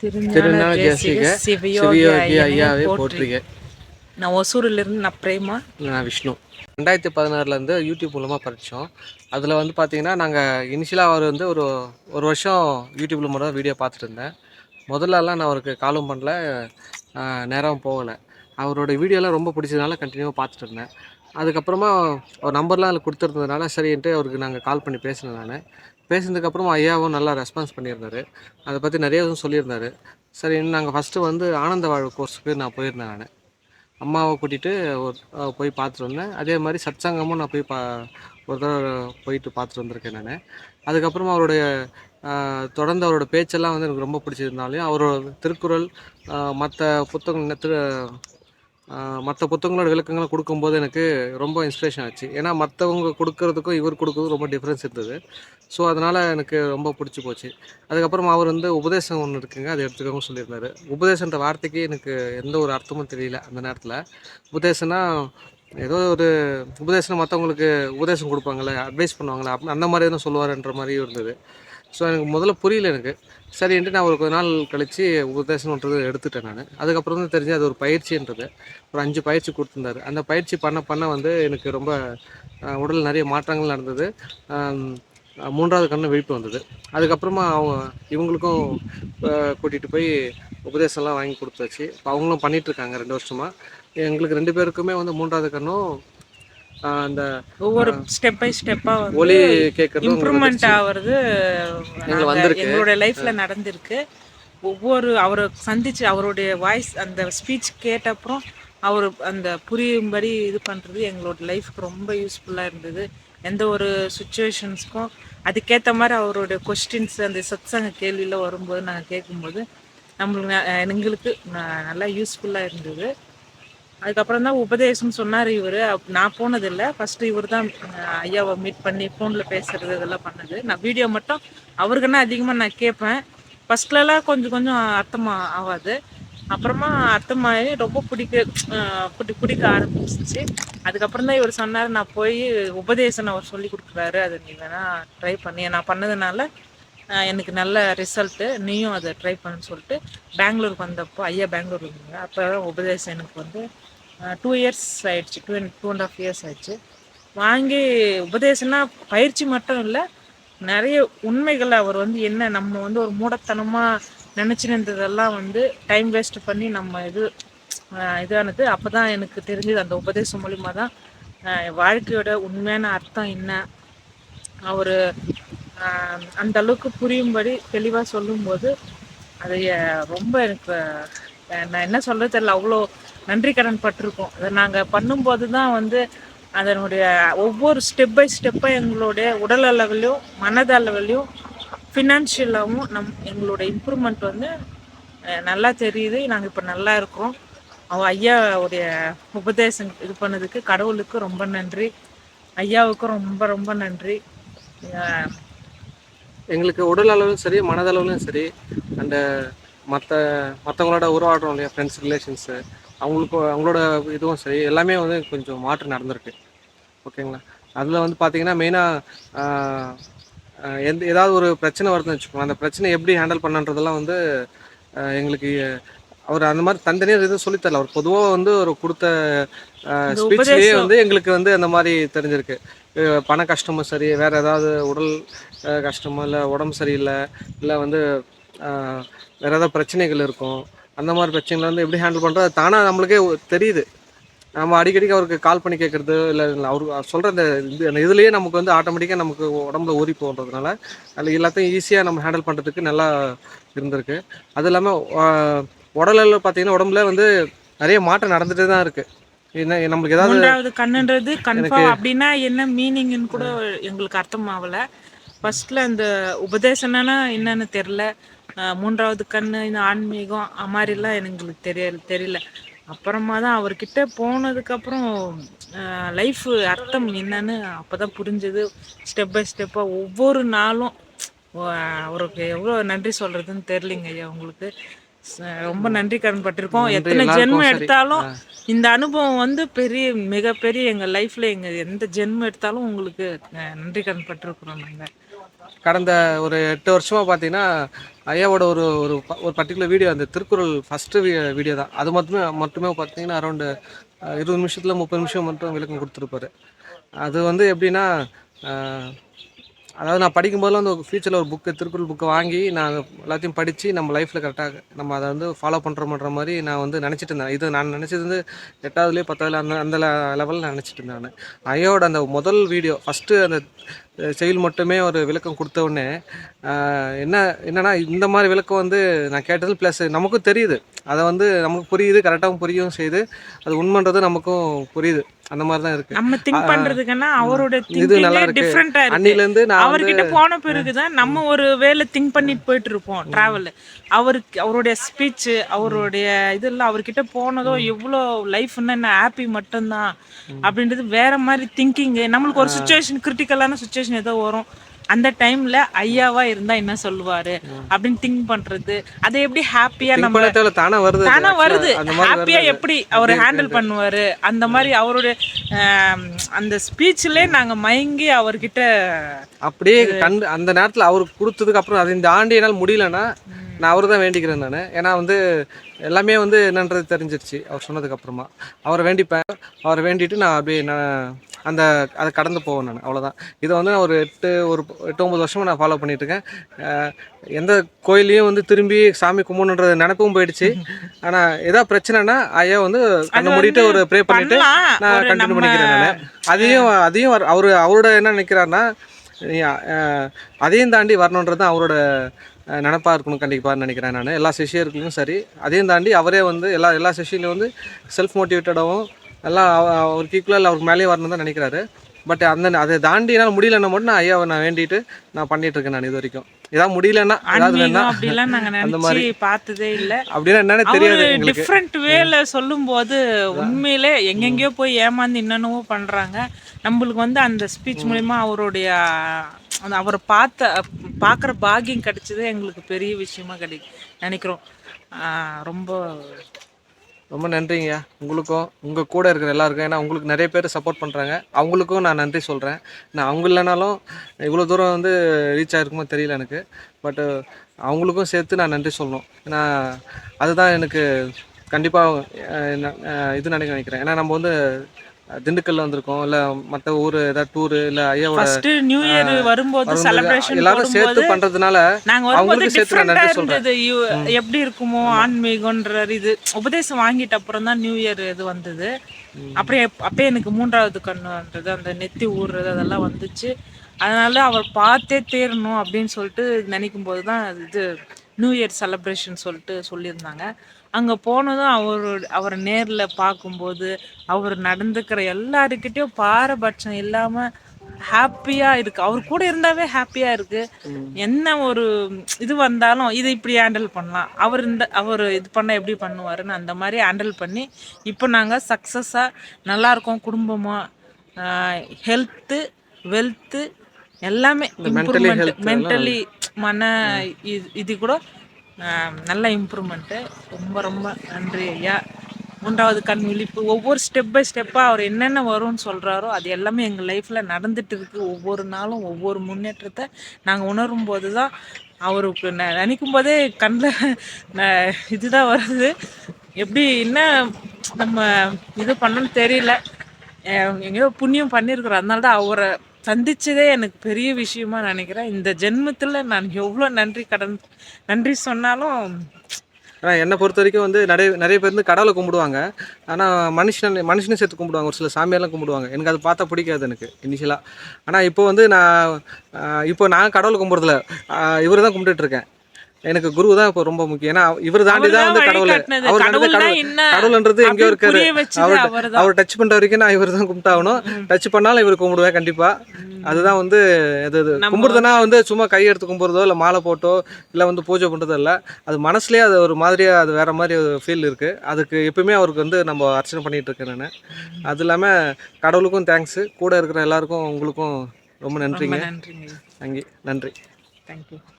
திருஞான தேசிக சிவயோகி ஐயாவே போற்றுக. நான் ஒசூரிலிருந்து நான் பிரேமா. நான் விஷ்ணு. ரெண்டாயிரத்தி பதினாறுலேருந்து யூடியூப் மூலமாக படித்தோம் அதில் வந்து பார்த்தீங்கன்னா நாங்கள் இனிஷியலாக அவர் வந்து ஒரு ஒரு வருஷம் யூடியூப்பில் மட்டும் வீடியோ பார்த்துட்டு இருந்தேன். முதல்லலாம் நான் அவருக்கு காலும் பண்ணல நேரம் போகலை. அவரோட வீடியோலாம் ரொம்ப பிடிச்சதுனால கண்டினியூவாக பார்த்துட்டு இருந்தேன். அதுக்கப்புறமா அவர் நம்பர்லாம் அதில் கொடுத்துருந்ததுனால சரின்ட்டு அவருக்கு நாங்கள் கால் பண்ணி பேசினேன் நான். பேசினதுக்கப்புறமா ஐயாவும் நல்லா ரெஸ்பான்ஸ் பண்ணியிருந்தாரு. அதை பற்றி நிறைய இதுவும் சொல்லியிருந்தாரு. சரி நாங்கள் ஃபஸ்ட்டு வந்து ஆனந்த வாழ்வு கோர்ஸுக்கு நான் போயிருந்தேன் நான். அம்மாவை கூட்டிகிட்டு ஒரு போய் பார்த்துட்டு வந்தேன். அதே மாதிரி சத்சங்கமும் நான் போய் பா ஒரு தடவை போயிட்டு பார்த்துட்டு வந்திருக்கேன் நான். அதுக்கப்புறமா அவருடைய தொடர்ந்து அவரோட பேச்செல்லாம் வந்து எனக்கு ரொம்ப பிடிச்சிருந்தாலையும் அவரோட திருக்குறள் மற்ற புத்தகம் திரு மற்ற புத்தகங்களோட விளக்கங்களை கொடுக்கும்போது எனக்கு ரொம்ப இன்ஸ்பிரேஷன் ஆச்சு. ஏன்னா மற்றவங்க கொடுக்கறதுக்கும் இவர் கொடுக்கறதுக்கும் ரொம்ப டிஃப்ரென்ஸ் இருந்தது. ஸோ அதனால் எனக்கு ரொம்ப பிடிச்சி போச்சு. அதுக்கப்புறமா அவர் வந்து உபதேசம் ஒன்று இருக்குங்க அதை எடுத்துக்கோங்க சொல்லியிருந்தார். உபதேசன்ற வார்த்தைக்கு எனக்கு எந்த ஒரு அர்த்தமும் தெரியல அந்த நேரத்தில். உபதேசம்னா ஏதோ ஒரு உபதேசம் மற்றவங்களுக்கு உபதேசம் கொடுப்பாங்களே அட்வைஸ் பண்ணுவாங்களே அப்ப- அந்த மாதிரி எதுவும் சொல்லுவாருன்ற மாதிரியும் இருந்தது. ஸோ எனக்கு முதல்ல புரியல எனக்கு. சரின்ட்டு நான் ஒரு கொஞ்ச நாள் கழித்து உபதேசம்ன்றது எடுத்துட்டேன் நான். அதுக்கப்புறம் தான் தெரிஞ்சு அது ஒரு பயிற்சின்றது. ஒரு அஞ்சு பயிற்சி கொடுத்துருந்தாரு. அந்த பயிற்சி பண்ண பண்ண வந்து எனக்கு ரொம்ப உடல் நிறைய மாற்றங்கள் நடந்தது. மூன்றாவது கண்ணு விழிப்பு வந்தது. அதுக்கப்புறமா அவங்க இவங்களுக்கும் கூட்டிகிட்டு போய் உபதேசம்லாம் வாங்கி கொடுத்தாச்சு. இப்போ அவங்களும் பண்ணிகிட்ருக்காங்க ரெண்டு வருஷமாக எங்களுக்கு ரெண்டு பேருக்குமே வந்து மூன்றாவது கண்ணும் அந்த ஒவ்வொரு ஸ்டெப் பை ஸ்டெப்பா ஒலி கேட்கறது இம்ப்ரூவ்மெண்ட் ஆவறது நாங்க- வந்திருக்கு. எங்களோட லைஃப்ல நடந்திருக்கு. ஒவ்வொரு அவரை சந்திச்சு அவருடைய வாய்ஸ் அந்த ஸ்பீச் கேட்ட அப்புறம் அவர் அந்த புரியும்படி இது பண்றது எங்களோட லைஃப்க்கு ரொம்ப யூஸ்ஃபுல்லா இருந்தது. எந்த ஒரு சுச்சுவேஷன்ஸ்க்கும் அதுக்கேற்ற மாதிரி அவருடைய கொஸ்டின்ஸ் அந்த சத்சங்க கேள்வியில வரும்போது நாங்கள் கேட்கும்போது நம்மளுக்கு எங்களுக்கு நல்லா யூஸ்ஃபுல்லாக இருந்தது. அதுக்கப்புறம் தான் உபதேசம் சொன்னார் இவர். நான் போனதில்லை. ஃபஸ்ட்டு இவர் தான் ஐயாவை மீட் பண்ணி ஃபோனில் பேசுறது இதெல்லாம் பண்ணது. நான் வீடியோ மட்டும் அவருக்குன்னா அதிகமாக நான் கேட்பேன். ஃபஸ்ட்லலாம் கொஞ்சம் கொஞ்சம் அர்த்தமாக ஆகாது. அப்புறமா அர்த்தமாகி ரொம்ப பிடிக்க பிடி பிடிக்க ஆரம்பிச்சிச்சு அதுக்கப்புறம் தான் இவர் சொன்னார் நான் போய் உபதேசம் அவர் சொல்லி கொடுக்குறாரு. அதை நீ வேணால் ட்ரை பண்ணி. நான் பண்ணதுனால எனக்கு நல்ல ரிசல்ட்டு நீயும் அதை ட்ரை பண்ணுன்னு சொல்லிட்டு பெங்களூருக்கு வந்தப்போ ஐயா பெங்களூர் இருந்தாங்க. அப்போ உபதேசம் எனக்கு வந்து டூ இயர்ஸ் ஆயிடுச்சு. Two two and half years ஆயிடுச்சு. வாங்கி உபதேசம்னா பயிற்சி மட்டும் இல்லை நிறைய உண்மைகளை அவர் வந்து என்ன நம்ம வந்து ஒரு மூடத்தனமாக நினச்சிருந்ததெல்லாம் வந்து டைம் வேஸ்ட் பண்ணி நம்ம இது இதானது. அப்போ தான் எனக்கு தெரிஞ்சது அந்த உபதேசம் மூலிமா தான் வாழ்க்கையோட உண்மையான அர்த்தம் என்ன? அவர் அந்த அளவுக்கு புரியும்படி தெளிவாக சொல்லும்போது அது ரொம்ப எனக்கு நான் என்ன சொல்கிறது தெரியல. அவ்வளோ நன்றி கடன் பட்டிருக்கோம். அதை நாங்கள் பண்ணும்போது தான் வந்து அதனுடைய ஒவ்வொரு ஸ்டெப் பை ஸ்டெப்பாக எங்களுடைய உடல் அளவிலையும் மனதளவிலையும் ஃபினான்ஷியலாகவும் நம் எங்களோட இம்ப்ரூவ்மெண்ட் வந்து நல்லா தெரியுது. நாங்கள் இப்போ நல்லா இருக்கிறோம் அவ ஐயாவுடைய உபதேசம் இது பண்ணதுக்கு கடவுளுக்கு ரொம்ப நன்றி. ஐயாவுக்கும் ரொம்ப ரொம்ப நன்றி. எங்களுக்கு உடல் அளவிலும் சரி மனதளவிலும் சரி அந்த மற்ற மற்றவங்களோட உருவாடுறோம் இல்லையா ஃப்ரெண்ட்ஸ் ரிலேஷன்ஸு அவங்களுக்கு அவங்களோட இதுவும் சரி எல்லாமே வந்து கொஞ்சம் மாற்றம் நடந்திருக்கு. ஓகேங்களா? அதில் வந்து பார்த்தீங்கன்னா மெயினாக எந்த ஏதாவது ஒரு பிரச்சனை வருதுன்னு வச்சுக்கோங்க அந்த பிரச்சனை எப்படி ஹேண்டில் பண்ணன்றதெல்லாம் வந்து எங்களுக்கு அவர் அந்த மாதிரி தனித்தனியாக எதுவும் சொல்லித்தரல அவர் பொதுவாக வந்து ஒரு கொடுத்த ஸ்பீச்லேயே வந்து எங்களுக்கு வந்து அந்த மாதிரி தெரிஞ்சிருக்கு. பண கஷ்டமும் சரி வேறு ஏதாவது உடல் கஷ்டமோ இல்லை உடம்பு சரியில்லை இல்லை வந்து வேறு ஏதாவது பிரச்சனைகள் இருக்கும். அந்த மாதிரி பிரச்சனைகளை வந்து எப்படி ஹேண்டில் பண்ணுறது தானாக நம்மளுக்கே தெரியுது. நம்ம அடிக்கடிக்கு அவருக்கு கால் பண்ணி கேட்குறது இல்லை அவரு சொல்கிற அந்த இது அந்த இதுலேயே நமக்கு வந்து ஆட்டோமேட்டிக்காக நமக்கு உடம்புல ஊறி போகிறதுனால அதில் எல்லாத்தையும் ஈஸியாக நம்ம ஹேண்டில் பண்ணுறதுக்கு நல்லா இருந்திருக்கு. அது இல்லாமல் உடலில் பார்த்தீங்கன்னா உடம்புல வந்து நிறைய மாற்றம் நடந்துகிட்டே தான் இருக்குது என்ன நம்மளுக்கு ஏதாவது மூன்றாவது கண்ணுன்றது கன்ஃபார்ம் அப்படின்னா என்ன மீனிங்னு கூட எங்களுக்கு அர்த்தம் ஆகல ஃபர்ஸ்ட்ல அந்த உபதேசம்னா என்னன்னு தெரியல. அஹ் மூன்றாவது கண்ணு இந்த ஆன்மீகம் மாதிரிலாம் எங்களுக்கு தெரியல தெரியல. அப்புறமா தான் அவர்கிட்ட போனதுக்கு அப்புறம் லைஃப் அர்த்தம் என்னன்னு அப்பதான் புரிஞ்சது. ஸ்டெப் பை ஸ்டெப்பா ஒவ்வொரு நாளும் அவருக்கு எவ்வளோ நன்றி சொல்றதுன்னு தெரியலிங்க ஐயா உங்களுக்கு. ரொம்ப நன்றி கடன் பட்டிருக்கோம். எத்தனை ஜென்மம். எடுத்தாலும். இந்த அனுபவம் வந்து பெரிய மிகப்பெரிய எங்க லைஃப்ல எங்க எந்த ஜென்மம் எடுத்தாலும் உங்களுக்கு நன்றி கடன் பட்டிருக்கிறோம் நாங்க. கடந்த ஒரு எட்டு வருஷமாக பார்த்தீங்கன்னா ஐயாவோட ஒரு ஒரு ப- ஒரு பர்டிகுலர் வீடியோ அந்த திருக்குறள் ஃபஸ்ட்டு வீடியோ தான். அது மட்டுமே மட்டுமே பார்த்தீங்கன்னா அரௌண்டு இருபது நிமிஷத்தில் முப்பது நிமிஷம் மட்டும் விளக்கம் கொடுத்துருப்பாரு. அது வந்து எப்படின்னா அதாவது நான் படிக்கும்போதெல்லாம் வந்து ஃபியூச்சரில் ஒரு புக்கு திருக்குறள் புக்கை வாங்கி நான் எல்லாத்தையும் படித்து நம்ம லைஃப்பில் கரெக்டாக நம்ம அதை வந்து ஃபாலோ பண்ணுறோமன்ற மாதிரி நான் வந்து நினச்சிட்டு இருந்தேன். இது நான் நினச்சது வந்து எட்டாவதுலேயே பத்தாவதுல அந்த அந்த லெவலில் நினச்சிட்டு இருந்தேன் நான். ஐயோட அந்த முதல் வீடியோ ஃபஸ்ட்டு அந்த செயல் மட்டுமே ஒரு விளக்கம் கொடுத்த உடனே என்ன என்னன்னா இந்த மாதிரி விளக்கம் வந்து நான் கேட்டது ப்ளஸ் நமக்கும் தெரியுது. அதை வந்து நமக்கு புரியுது கரெக்டாகவும் புரியவும் செய்யுது அது உண்மைன்றது நமக்கும் புரியுது. அந்த மாதிரி தான் இருக்குது நம்ம திங்க் பண்றதுக்குன்னா அவரோட இது நல்லா இருக்கு. டிஃப்ரெண்டா இருக்கு. அன்னிலேருந்து நான் வந்து அவர்கிட்ட போன பிறகுதான் நம்ம ஒரு வேலை திங்க் பண்ணிட்டு போயிட்டு இருப்போம் டிராவல் அவருக்கு அவருடைய ஸ்பீச் அவருடைய இதெல்லாம் அவர்கிட்ட போனதும் எவ்வளோ லைஃப்னா என்ன ஹாப்பி மட்டும்தான் அப்படின்றது வேற மாதிரி திங்கிங் நம்மளுக்கு ஒரு சுச்சுவேஷன் கிரிட்டிக்கலான சுச்சுவேஷன் ஏதோ வரும். அந்த டைம்ல ஐயாவா இருந்தா என்ன சொல்லுவாரு? அப்படின்னு திங்க் பண்றது. அதை எப்படி ஹாப்பியா நம்ம தானா வருது தானா. வருது. ஹாப்பியா. எப்படி அவர் ஹேண்டில் பண்ணுவாரு? அந்த மாதிரி அவருடைய அந்த ஸ்பீச்ல நாங்க மயங்கி அவர்கிட்ட அப்படியே அந்த நேரத்தில் அவருக்கு கொடுத்ததுக்கு அப்புறம் அதை தாண்டி என்னால் முடியலன்னா நான் அவரை தான் வேண்டிக்கிறேன் நான். ஏன்னா வந்து எல்லாமே வந்து என்னன்றது தெரிஞ்சிருச்சு. அவர் சொன்னதுக்கு அப்புறமா. அவரை வேண்டிப்பேன். அவரை வேண்டிட்டு நான் அப்படியே நான் அந்த அதை கடந்து போவேன் நான். அவ்வளோதான் இதை வந்து நான் ஒரு எட்டு ஒரு எட்டு ஒம்பது வருஷமா நான் ஃபாலோ பண்ணிட்டு இருக்கேன் அஹ் எந்த கோயிலையும் வந்து திரும்பி சாமி கும்பிடணுன்றது நினைப்பும் போயிடுச்சு. ஆனால் ஏதாவது பிரச்சனைனா ஐயா வந்து கண்ணை மூடிட்டு ஒரு ப்ரே பண்ணிட்டு பண்ணலாம். நான் கண்டினியூ பண்ணிக்கிறேன் நான். அதையும் அதையும் அவர் அவரு அவரோட என்ன நினைக்கிறாருன்னா அதையும் தாண்டி வரணுன்றது தான் அவரோட நினப்பாக இருக்கணும் கண்டிப்பாக நினைக்கிறேன் நான். எல்லா சிஷியர்களுக்கும் சரி. அதையும் தாண்டி அவரே வந்து எல்லா எல்லா சிஷியிலையும் வந்து செல்ஃப் மோட்டிவேட்டடாகவும் எல்லாம் அவருக்கு ஈக்குவலாக அவருக்கு மேலேயே வரணும் தான் நினைக்கிறாரு. பட் அந்த அதை தாண்டி என்னால் முடியலன்னா மட்டும் நான் ஐயாவை நான் வேண்டிட்டு நான் பண்ணிகிட்ருக்கேன் இருக்கேன் நான் இது வரைக்கும். ஏதாவது முடியலன்னா ஏதாவது வேணா. அப்படிலாம் நாங்க நினைச்சு பார்த்ததே இல்ல. அப்படின்னா என்னன்னு தெரியாது டிஃப்ரெண்ட் வேல சொல்லும்போது உண்மையிலே எங்கெங்கேயோ போய் ஏமாந்து என்னென்னவோ பண்றாங்க. நம்மளுக்கு வந்து அந்த ஸ்பீச் மூலியமா அவருடைய அவரை பார்த்த பார்க்குற பாக்கியம் கிடைச்சது எங்களுக்கு பெரிய விஷயமா கிடை நினைக்கிறோம். ஆஹ் ரொம்ப ரொம்ப நன்றிங்கய்யா. உங்களுக்கும் உங்கள் கூட இருக்கிற எல்லாருக்கும் ஏன்னா உங்களுக்கு நிறைய பேர் சப்போர்ட் பண்ணுறாங்க அவங்களுக்கும் நான் நன்றி சொல்கிறேன் நான் அவங்க இல்லைனாலும் இவ்வளோ தூரம் வந்து ரீச் ஆகிருக்குமோ தெரியல எனக்கு. பட்டு அவங்களுக்கும் சேர்த்து நான் நன்றி சொல்லணும். ஏன்னா அதுதான் எனக்கு கண்டிப்பாக இது நினைக்க நினைக்கிறேன். ஏன்னா நம்ம வந்து திண்டுக்கல்ல வந்திருக்கோம் இல்லை மற்ற ஊர் ஏதாவது டூரு இல்லை ஐயாவோட ஃபர்ஸ்ட் நியூ இயர் வரும்போது செலிப்ரேஷன் எல்லாரும் சேர்த்து போடும்போது பண்ணுறதுனால நாங்க அவங்களுக்கு சேர்த்து நன்றி யூ- எப்படி இருக்குமோ ஆன்மீகன்ற இது. உபதேசம் வாங்கிட்ட அப்புறம் தான் நியூ இயர் இது வந்தது. அப்படியே அப்படியே எனக்கு மூன்றாவது கண்ணுன்றது அந்த நெத்தி ஊறுறது அதெல்லாம் வந்துச்சு. அதனால அவர் பார்த்தே தேரணும் அப்படின்னு சொல்லிட்டு நினைக்கும் போது தான் இது நியூ இயர் செலிப்ரேஷன் சொல்லிட்டு சொல்லியிருந்தாங்க. அங்கே போனதும் அவர் அவரை நேரில் பார்க்கும்போது அவர் நடந்துக்கிற எல்லாருக்கிட்டையும் பாரபட்சம் இல்லாமல் ஹாப்பியாக இருக்கு. அவர் கூட இருந்தாவே ஹாப்பியாக இருக்கு. என்ன ஒரு இது வந்தாலும் இது இப்படி ஹேண்டில் பண்ணலாம். அவர் இந்த அவர் இது பண்ண எப்படி பண்ணுவாருன்னு அந்த மாதிரி ஹேண்டில் பண்ணி இப்போ நாங்கள் சக்ஸஸாக நல்லா இருக்கோம் குடும்பமாக ஹெல்த்து வெல்த்து எல்லாமே மென்டலி மன இது இது கூட நல்ல இம்ப்ரூவ்மெண்ட்டு ரொம்ப ரொம்ப நன்றி ஐயா. மூன்றாவது கண் விழிப்பு. ஒவ்வொரு ஸ்டெப் பை ஸ்டெப்பாக அவர் என்னென்ன வரும்னு சொல்கிறாரோ அது எல்லாமே எங்கள் லைஃப்பில் நடந்துட்டு இருக்குது ஒவ்வொரு நாளும் ஒவ்வொரு முன்னேற்றத்தை நாங்கள் உணரும் போது தான் அவருக்கு ந நினைக்கும் போதே கண்ணில் இதுதான் வருது. எப்படி என்ன நம்ம இது பண்ணணும்னு தெரியல. எங்கேயோ புண்ணியம் பண்ணியிருக்கிறோம் அதனால தான் அவரை சந்தித்ததே எனக்கு பெரிய விஷயமா நினைக்கிறேன். இந்த ஜென்மத்தில் நான் எவ்வளோ நன்றி கடன் நன்றி சொன்னாலும் ஆனால் என்னை பொறுத்த வரைக்கும் வந்து நிறைய நிறைய பேர் வந்து கடவுளை கும்பிடுவாங்க. ஆனால் மனுஷன் மனுஷனை சேர்த்து கும்பிடுவாங்க. ஒரு சில சாமியெல்லாம் கும்பிடுவாங்க. எனக்கு அது பார்த்தா பிடிக்காது எனக்கு இனிஷியலாக ஆனால் இப்போ வந்து நான் இப்போ நான் கடவுளை கும்பிட்றதில்ல. இவர் தான் கும்பிட்டுட்ருக்கேன் எனக்கு குரு தான் இப்போ ரொம்ப முக்கியம். ஏன்னா இவர் தாண்டி தான் வந்து கடவுள். அவர் கடவுள்ன்றது எங்கேயோ இருக்காரு. அவர். அவர் டச் பண்ணுற வரைக்கும் நான் இவர் தான் கும்பிட்டாகணும். டச் பண்ணாலும் இவர் கும்பிடுவேன் கண்டிப்பாக அதுதான் வந்து இது இது நம்ம கும்பிடுறதுனா வந்து சும்மா கை எடுத்து கும்பிட்றதோ இல்லை மாலை போட்டோ இல்லை வந்து பூஜை பண்ணுறதோ இல்லை அது மனசுலேயே அது ஒரு மாதிரியாக அது வேற மாதிரி ஒரு ஃபீல் இருக்குது அதுக்கு எப்பவுமே அவருக்கு வந்து நம்ம அர்ச்சனை பண்ணிட்டு இருக்கேன் நான். அது இல்லாமல் கடவுளுக்கும் தேங்க்ஸு கூட இருக்கிற எல்லாருக்கும் உங்களுக்கும் ரொம்ப நன்றிங்க. நன்றி. நன்றி. தேங்க்யூ